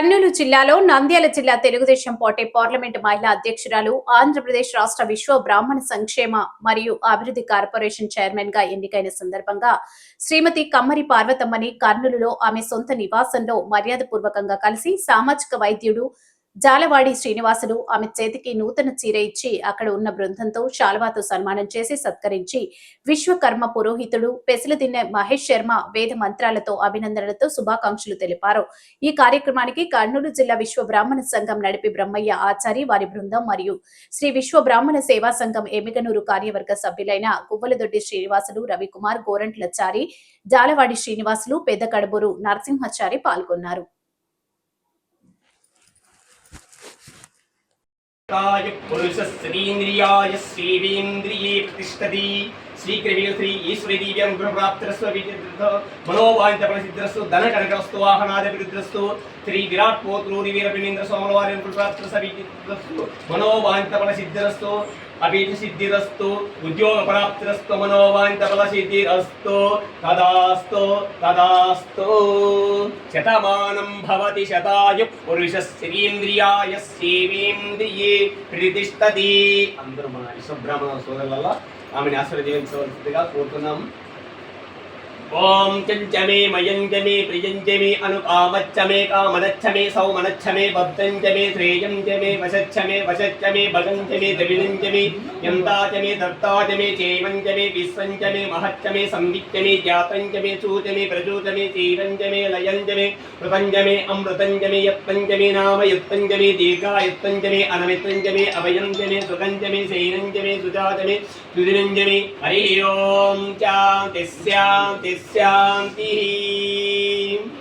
కర్నూలు జిల్లాలో నంద్యాల జిల్లా Telugu Desam party parliament మహిళా అధ్యక్షురాలు ఆంధ్రప్రదేశ్ రాష్ట్ర విశ్వ బ్రాహ్మణ సంక్షేమ మరియు అభివృద్ధి కార్పొరేషన్ చైర్మన్గా ఎన్నికైన సందర్భంగా శ్రీమతి కమ్మరి పార్వతమ్మని కర్నూలులో ఆమె సొంత నివాసంలో మర్యాదపూర్వకంగా కలిసి సామాజిక వైద్యుడు జాలవాడి శ్రీనివాసులు ఆమె చేతికి నూతన చీర ఇచ్చి అక్కడ ఉన్న బృందంతో శాల్వాతో సన్మానం చేసి సత్కరించి విశ్వకర్మ పురోహితుడు పెసలదిన్నె మహేష్ శర్మ వేద మంత్రాలతో అభినందనలతో శుభాకాంక్షలు తెలిపారు. ఈ కార్యక్రమానికి కర్నూలు జిల్లా విశ్వ బ్రాహ్మణ సంఘం నడిపి బ్రహ్మయ్య ఆచారి వారి బృందం మరియు శ్రీ విశ్వ బ్రాహ్మణ సేవా సంఘం ఎమిగనూరు కార్యవర్గ సభ్యులైన గువ్వలదొడ్డి శ్రీనివాసులు రవికుమార్ గోరంట్లచారి జాలవాడి శ్రీనివాసులు పెద్ద కడబూరు నరసింహచారి పాల్గొన్నారు. పురుషస్త్రీంద్రియాయ సేవేంద్రియే ప్రతిష్టది శ్రీగ్రవీణ శ్రీ ఈశ్వరి దివ్యం గృహప్రాప్తిరస్వ మనోవాంఛ ప్రసిద్ధిరస్సు ధన కనకరస్సు వాహనాది ప్రసిద్ధిరస్సు శ్రీ విరాట్ పోత్రూరి వీరపిణీంద్ర సోమవారి గృహప్రాప్తిరస్వ మనోవాంఛ ప్రసిద్ధిరస్సు. అభిజ సిద్ధిరస్తు ఉద్యోగ ప్రాప్తిరస్తు మనోవాంత ఫలసిద్ధిరస్తు తదాస్తు తదాస్తు శతమానం భవతి శతాయు పురుష శ్రీంద్రియాయ సేవేంద్రియే ప్రతిష్టది అందరూ మన విశ్వబ్రాహ్మణ సోదరులలో ఆమెను ఆశీర్వదించవలసిందిగా కోరుతున్నాము. ओम ॐ मे मयञ्जमे मे अनुकामच्च मे कामदच्छ मे सौमनच्छ मे बब्दञ्च मे श्रेयञ्च मे वशच्छ मे वशच्छ मे भगञ्च मे द्रविडञ्च मे यंताच मे दत्ताच मे चैवञ्च मे विश्वञ्च मे महच्च मे संविच्च मे ज्ञातञ्च मे चूच मे प्रचूच मे चैवञ्च मे लयञ्च मे कृतञ्च मे अमृतञ्च मे यत्तञ्च मे नाम यत्तञ्च मे दीर्घायत्तञ्च मे अनमितञ्च मे अभयञ्च मे सुगञ्च मे शैरञ्च मे सुजात मे सुदिनञ्च मे हरि ओं चान्तिस्यान्तिस् 想你。